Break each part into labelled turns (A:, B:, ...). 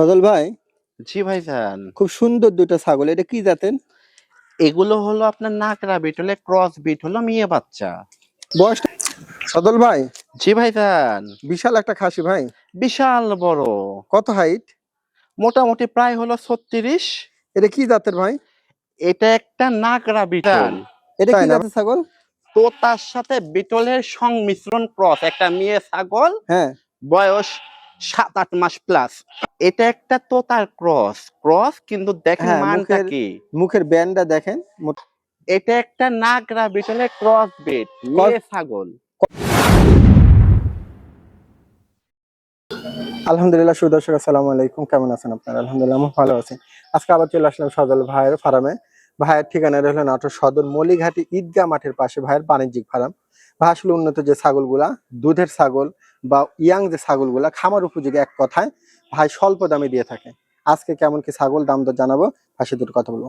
A: সজল ভাই?
B: জি ভাইজান।
A: খুব সুন্দর দুটো ছাগল এটা কি জাতেন
B: এগুলো হলো আপনার নাকরা বিট হলে ক্রস বিট হলো মেয়ে বাচ্চা।
A: বয়স সদল ভাই?
B: জি ভাইজান।
A: বিশাল একটা খাসি ভাই।
B: বিশাল বড়।
A: কত হাইট
B: মোটামুটি প্রায় হলো ছত্রিশ।
A: এটা কি জাতের ভাই?
B: এটা একটা নাকরা বিটল
A: এটা কি জাতের ছাগল?
B: তো তার সাথে বিটলের সংমিশ্রণ ক্রস একটা মেয়ে ছাগল।
A: হ্যাঁ।
B: বয়স সাত আট মাস প্লাস এটা একটা তোতার ক্রস ক্রস কিন্তু দেখেন
A: হ্যাঁ,
B: মানটা কি?
A: মুখের ব্যান্ডটা দেখেন
B: এটা একটা নাগরা বিটলের ক্রস বিট মেয়ে ছাগল।
A: আলহামদুলিল্লাহ সুদর্শক আসসালামু আলাইকুম। কেমন আছেন আপনারা? আলহামদুলিল্লাহ আমি ভালো আছি। আজকে আবার চলে আসলাম সজল ভাইয়ের ফার্মে। ভাইয়ের ঠিকানা রইল নাটোর সদর মলিঘাটি ঈদগা মাঠের পাশে ভাইয়ের বাণিজ্যিক ফার্ম। ভাই আসলে উন্নত যে ছাগলগুলা দুধের ছাগল বা ইয়াং যে ছাগলগুলা খামার উপযোগী এক কথায় ভাই স্বল্প দামে দিয়ে থাকে। আজকে কেমন কি ছাগল দাম দর জানাব ভাই দুটো কথা বলব।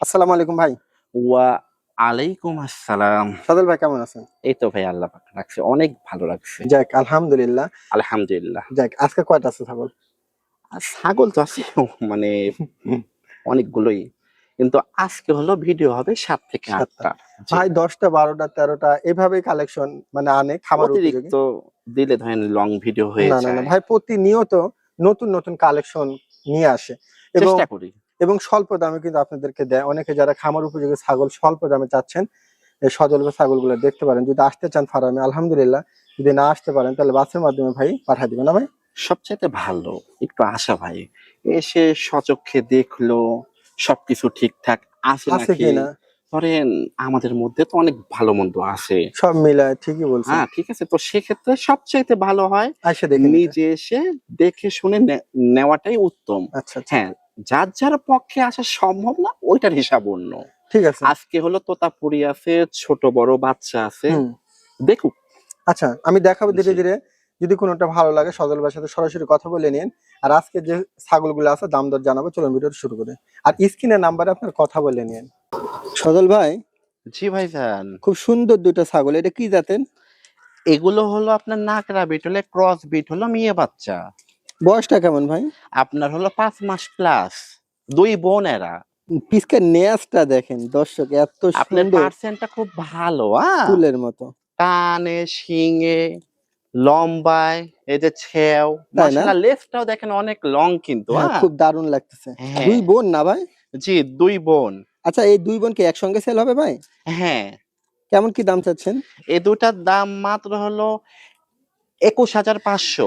A: আসসালামু আলাইকুম ভাই।
B: ওয়া আলাইকুম আসসালাম।
A: সজল ভাই কেমন আছেন?
B: এই তো ভাই আল্লাহ পাক রাখছে অনেক ভালো লাগছে।
A: যাক আলহামদুলিল্লাহ।
B: আলহামদুলিল্লাহ।
A: যাক আজকে কয়টা আছে ছাগল?
B: ছাগল তো আছে মানে অনেকগুলোই। কিন্তু আজকে হলো ভিডিও হবে সাত থেকে
A: সাতটা।
B: আটটা।
A: ভাই দশটা বারোটা তেরোটা এভাবেই কালেকশন মানে আনে খাবার
B: অতিরিক্ত দিলে ধরেন লং ভিডিও হয়ে
A: না না না
B: যায়।
A: ভাই প্রতিনিয়ত নতুন নতুন কালেকশন নিয়ে আসে। এবং এবং স্বল্প দামে কিন্তু আপনাদেরকে দেয়। অনেকে যারা খামার উপযোগী ছাগল স্বল্প দামে চাচ্ছেন এই সজল বা ছাগলগুলো দেখতে পারেন। যদি আসতে চান ফার্মে আলহামদুলিল্লাহ। যদি না আসতে পারেন তাহলে বাসের মাধ্যমে ভাই পাঠিয়ে দিবেন না ভাই?
B: সবচাইতে ভালো একটু আশা ভাই এসে সচক্ষে দেখল সবকিছু ঠিকঠাক আছে
A: কিনা?
B: ধরেন আমাদের মধ্যে তো অনেক ভালো মন্দ আছে।
A: সব মিলায় ঠিকই বলছেন।
B: হ্যাঁ ঠিক আছে। তো সেক্ষেত্রে সবচাইতে ভালো হয়। নিজে এসে দেখে শুনে নেওয়াটাই উত্তম।
A: আচ্ছা আচ্ছা।
B: হ্যাঁ যার যার পক্ষে আসা সম্ভব না ওইটার হিসাব অন্য।
A: ঠিক আছে।
B: আজকে হলো তোতাপুরি আছে ছোট বড় বাচ্চা আছে। দেখুক।
A: আচ্ছা আমি দেখাবো ধীরে ধীরে। যদি কোনোটা ভালো লাগে সজল ভাইয়ের সাথে সরাসরি কথা বলে নিন। আর আজকে যে ছাগলগুলো আছে দাম দর জানাব। চলুন ভিডিও শুরু করে। আর স্ক্রিনের নাম্বারে আপনার কথা বলে নিন। সজল ভাই?
B: জি ভাইজান
A: খুব সুন্দর দুটো ছাগল এটা কি জাতেন
B: এগুলো হলো আপনার নাকরা বিট হলে ক্রস বিট হলো মেয়ে বাচ্চা।
A: বয়সটা কেমন ভাই?
B: আপনার হলো পাঁচ মাস প্লাস দুই বোন এরা।
A: পিসকের নেয়াজটা দেখেন দর্শক এত
B: আপনার পার্সেন্টটা খুব ভালো হ্যাঁ।
A: ফুলের মতো।
B: কানে শিঙে লম্বায় এই যে ছেও
A: না?
B: মাশাআল্লাহ লেজটাও দেখেন অনেক লং কিন্তু
A: হ্যাঁ,
B: হ্যাঁ?
A: খুব দারুণ লাগতেছে।
B: হ্যাঁ।
A: দুই বোন না ভাই?
B: জি দুই বোন।
A: আচ্ছা এই দুই বোন কি একসঙ্গে সেল হবে ভাই?
B: হ্যাঁ।
A: কেমন কি দাম চাচ্ছেন?
B: এই দুটার দাম মাত্র হলো একুশ হাজার পাঁচশো।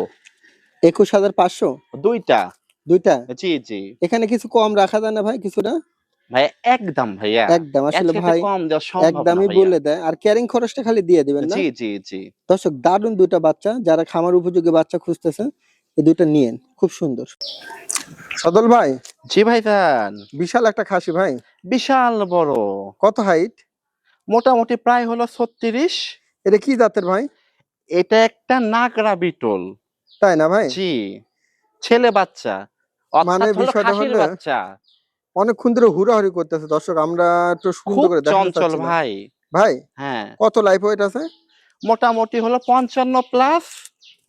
A: একুশ হাজার পাঁচশো?
B: দুইটা।
A: দুইটা?
B: জি জি।
A: এখানে কিছু কম রাখা যায় না ভাই কিছুটা?
B: ভাই একদম ভাইয়া।
A: একদম আসলে ভাই
B: কম
A: একদমই বলে দেয়। আর ক্যারিং খরচটা খালি দিয়ে দিবেন না?
B: জি জি জি।
A: দর্শক দারুণ দুইটা বাচ্চা যারা খামার উপযোগী বাচ্চা খুঁজতেছেন এই দুইটা নিয়েন। খুব সুন্দর। সদল ভাই
B: জি ভাইজান।
A: বিশাল একটা খাসি ভাই।
B: বিশাল বড়।
A: কত হাইট
B: মোটামুটি প্রায় হলো ছত্রিশ।
A: এটা কি জাতের ভাই?
B: এটা একটা নাগরা বিটল।
A: তাই না ভাই?
B: জি ছেলে বাচ্চা।
A: মানে বিষয়টা হলো-
B: বাচ্চা।
A: অনেকক্ষণ ধরে হুড়াহুড়ি করতেছে দর্শক আমরা একটু সুন্দর করে
B: চঞ্চল ভাই।
A: ভাই
B: হ্যাঁ।
A: কত লাইফ ওয়েট আছে?
B: মোটামুটি হলো পঞ্চান্ন প্লাস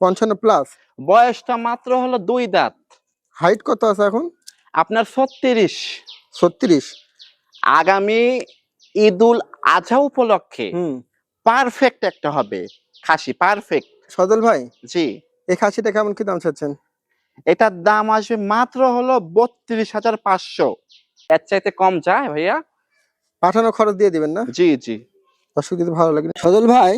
A: পঞ্চান্ন প্লাস
B: বয়সটা মাত্র হলো দুই দাঁত।
A: হাইট কত আছে এখন?
B: আপনার ছত্রিশ।
A: ছত্রিশ।
B: আগামী ঈদুল আজহা উপলক্ষে
A: হুম।
B: পারফেক্ট একটা হবে। খাসি পারফেক্ট
A: সজল ভাই
B: জি।
A: এই খাসিটা কেমন কি দাম চাচ্ছেন?
B: এটার দাম আসবে মাত্র হলো বত্রিশ হাজার পাঁচশো। এর চাইতে কম যায় ভাইয়া।
A: পাঠানো খরচ দিয়ে দিবেন না?
B: জি জি।
A: দর্শক যদি ভালো লাগে সজল ভাই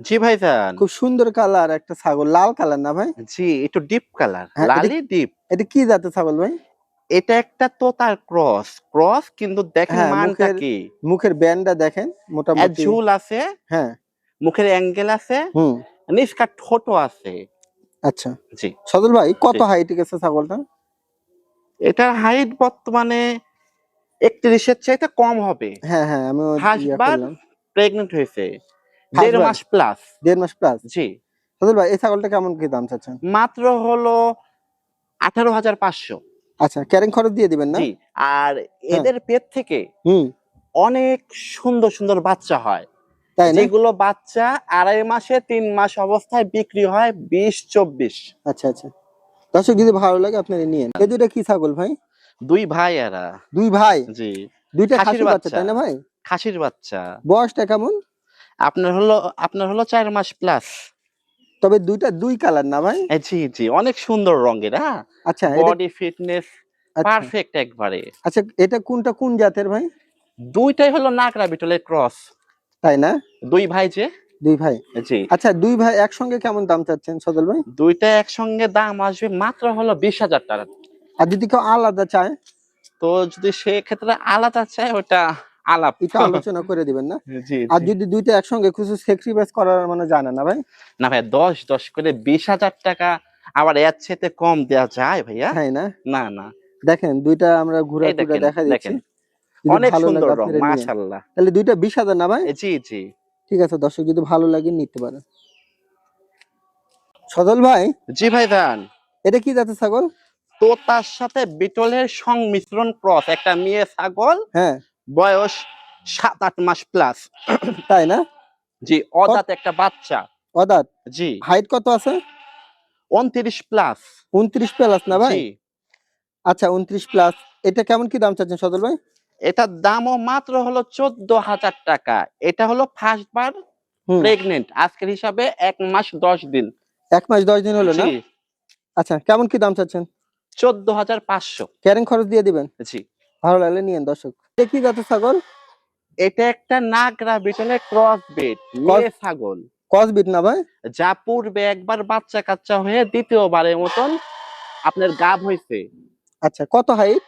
B: জি ভাইজান
A: খুব সুন্দর কালার একটা ছাগল। লাল কালার না ভাই?
B: জি একটু ডিপ কালার।
A: হ্যাঁ, এটা-
B: লালি ডিপ
A: এটা কি জাতের ছাগল ভাই?
B: এটা একটা তোতার ক্রস ক্রস কিন্তু দেখেন
A: হ্যাঁ,
B: মানটা
A: মুখের-
B: কি?
A: মুখের ব্যান্ডটা দেখেন মোটামুটি।
B: ঝুল আছে
A: হ্যাঁ।
B: মুখের অ্যাঙ্গেল আছে
A: হুম।
B: নিষ্কার ঠোঁট আছে।
A: আচ্ছা।
B: জি।
A: সজল ভাই কত হাইট গেছে ছাগলটা
B: এটার হাইট বর্তমানে একত্রিশের চাইতে কম হবে।
A: হ্যাঁ হ্যাঁ আমি
B: হাসবার প্রেগনেন্ট হয়েছে। দেড় মাস প্লাস
A: দেড় মাস প্লাস
B: জি।
A: সজল ভাই এই ছাগলটা কেমন কি দাম চাচ্ছেন?
B: মাত্র হলো আঠারো হাজার পাঁচশো।
A: আচ্ছা ক্যারিং খরচ দিয়ে দিবেন না?
B: আর এদের পেট থেকে
A: হুম।
B: অনেক সুন্দর সুন্দর বাচ্চা হয়। যেগুলো বাচ্চা আড়াই মাসে তিন মাস অবস্থায় বিক্রি হয় বিশ চব্বিশ।
A: আচ্ছা আচ্ছা। দর্শক যদি ভালো লাগে আপনারা নিয়েন এই দুইটা কি ছাগল ভাই?
B: দুই ভাই এরা।
A: দুই ভাই?
B: জি।
A: দুইটা
B: খাসির
A: বাচ্চা। তাই না ভাই?
B: খাসির বাচ্চা।
A: বয়সটা কেমন?
B: আপনার হলো আপনার হলো চার মাস প্লাস
A: তবে দুইটা দুই কালার না ভাই?
B: জি জি অনেক সুন্দর রঙের হ্যাঁ?
A: আচ্ছা
B: বডি ফিটনেস পারফেক্ট একবারে।
A: আচ্ছা এটা কোনটা কোন জাতের ভাই?
B: দুইটাই হলো নাকরা বিটলের ক্রস
A: তাই না?
B: দুই ভাই যে?
A: দুই ভাই।
B: জি
A: আচ্ছা দুই ভাই একসঙ্গে কেমন দাম চাচ্ছেন সদল ভাই?
B: দুইটা একসঙ্গে দাম আসবে মাত্র হলো বিশ হাজার টাকা।
A: আর যদি কেউ আলাদা চায়?
B: তো যদি সেক্ষেত্রে আলাদা চায় ওটা আলাপ।
A: একটু আলোচনা করে দিবেন না? আর যদি দুইটা একসঙ্গে কিছু স্যাক্রিফাইস করার মানে জানে না ভাই?
B: না ভাই দশ দশ করে বিশ হাজার টাকা আবার এর চেয়ে কম দেওয়া যায় ভাইয়া?
A: হ্যাঁ না?
B: না না।
A: দেখেন দুইটা আমরা ঘুরে ঘুরে দেখা দিচ্ছি।
B: অনেক সুন্দর রং। মাশাল্লাহ
A: তাহলে দুইটা বিশ হাজার না ভাই?
B: জি জি।
A: ঠিক আছে দর্শক যদি ভালো লাগে নিতে পারেন। সদল ভাই?
B: জি ভাই দান
A: এটা কি জাতের ছাগল?
B: তো তার সাথে বিটলের সংমিশ্রণ ক্রস একটা মেয়ে ছাগল
A: হ্যাঁ।
B: বয়স সাত আট মাস প্লাস
A: তাই না?
B: জি অজাত একটা বাচ্চা।
A: অদাত?
B: জি।
A: হাইট কত আছে?
B: উনত্রিশ প্লাস
A: উনত্রিশ প্লাস না ভাই? আচ্ছা উনত্রিশ প্লাস এটা কেমন কি দাম চাচ্ছেন সদল ভাই?
B: এটার দামও মাত্র হলো চোদ্দ হাজার টাকা। এটা হলো ফার্স্ট বার প্রেগনেন্ট আজকের হিসাবে এক মাস দশ দিন।
A: এক মাস দশ দিন হলো না? আচ্ছা কেমন কি দাম চাচ্ছেন?
B: চোদ্দ হাজার পাঁচশো।
A: ক্যারিং খরচ দিয়ে দিবেন?
B: জি।
A: ভালো লাগলে নিয়েন দর্শক। এটা কি জাতের ছাগল?
B: এটা একটা নাগরা বিটলের ক্রস বেড মেয়ে ছাগল।
A: কস বিট না ভাই?
B: যা পূর্বে একবার বাচ্চা কাচ্চা হয়ে দ্বিতীয়বারের মতন আপনার গাব হয়েছে
A: আচ্ছা কত হাইট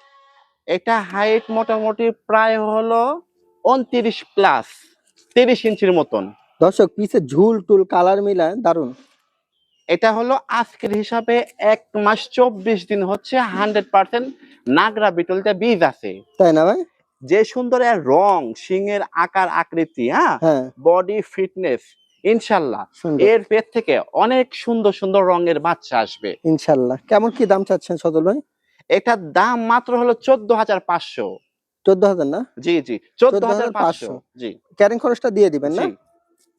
B: এটা হাইট মোটামুটি প্রায় হলো উনত্রিশ প্লাস তিরিশ ইঞ্চির মতন।
A: দর্শক পিছে ঝুল টুল কালার মিলায় দারুণ
B: এটা হলো আজকের হিসাবে এক মাস চব্বিশ দিন হচ্ছে হান্ড্রেড পার্সেন্ট নাগরা বিটলটা বীজ আছে।
A: তাই না ভাই?
B: যে সুন্দর রং সিংয়ের আকার আকৃতি হ্যাঁ?
A: হ্যাঁ।
B: বডি ফিটনেস ইনশাল্লাহ। এর পেট থেকে অনেক সুন্দর সুন্দর রঙের বাচ্চা আসবে।
A: ইনশাল্লাহ। কেমন কি দাম চাচ্ছেন সদল ভাই?
B: এটার দাম মাত্র হলো চোদ্দ হাজার পাঁচশো।
A: চোদ্দ হাজার না?
B: জি জি চোদ্দ হাজার পাঁচশো। জি।
A: ক্যারিং খরচটা দিয়ে দিবেন না?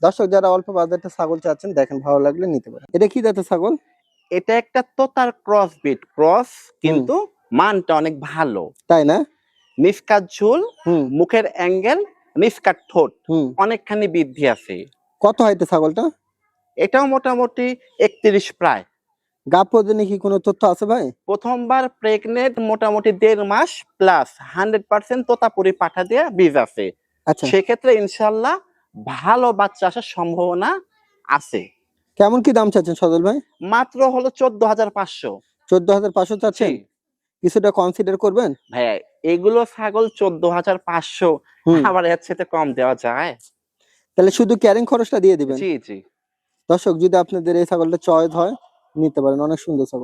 A: দর্শক যারা অল্প বাজারটা ছাগল চাচ্ছেন দেখেন ভালো লাগলে নিতে পারেন। এটা কি জাতের ছাগল?
B: এটা একটা তোতার ক্রস বিট ক্রস কিন্তু মানটা অনেক ভালো।
A: তাই না?
B: নিষ্কাত ঝুল
A: হুম।
B: মুখের অ্যাঙ্গেল নিষ্কাট ঠোঁট
A: হুম।
B: অনেকখানি বৃদ্ধি আছে।
A: কত হাইটে ছাগলটা?
B: এটাও মোটামুটি একত্রিশ প্রায়।
A: গাপ পর্যন্ত কি কোনো তথ্য আছে ভাই?
B: প্রথমবার প্রেগনেন্ট মোটামুটি দেড় মাস প্লাস হান্ড্রেড পার্সেন্ট তোতাপুরি পাঠা দিয়ে বীজ আছে।
A: আচ্ছা।
B: সেক্ষেত্রে ইনশাল্লাহ ভালো বাচ্চা আসার সম্ভাবনা আছে।
A: কেমন কি দাম চাচ্ছেন সদল ভাই?
B: মাত্র হলো চোদ্দ হাজার পাঁচশো।
A: চোদ্দ হাজার পাঁচশো চাচ্ছেন? কিছুটা কনসিডার করবেন?
B: ভাইয়া এগুলো ছাগল চোদ্দ হাজার পাঁচশো। আবার এর সাথে কম দেওয়া যায়।
A: তাহলে শুধু ক্যারিং খরচটা দিয়ে দিবেন?
B: জি জি।
A: দর্শক যদি আপনাদের এই ছাগলটা চয়েস হয় নিতে পারেন। অনেক সুন্দর ছাগল।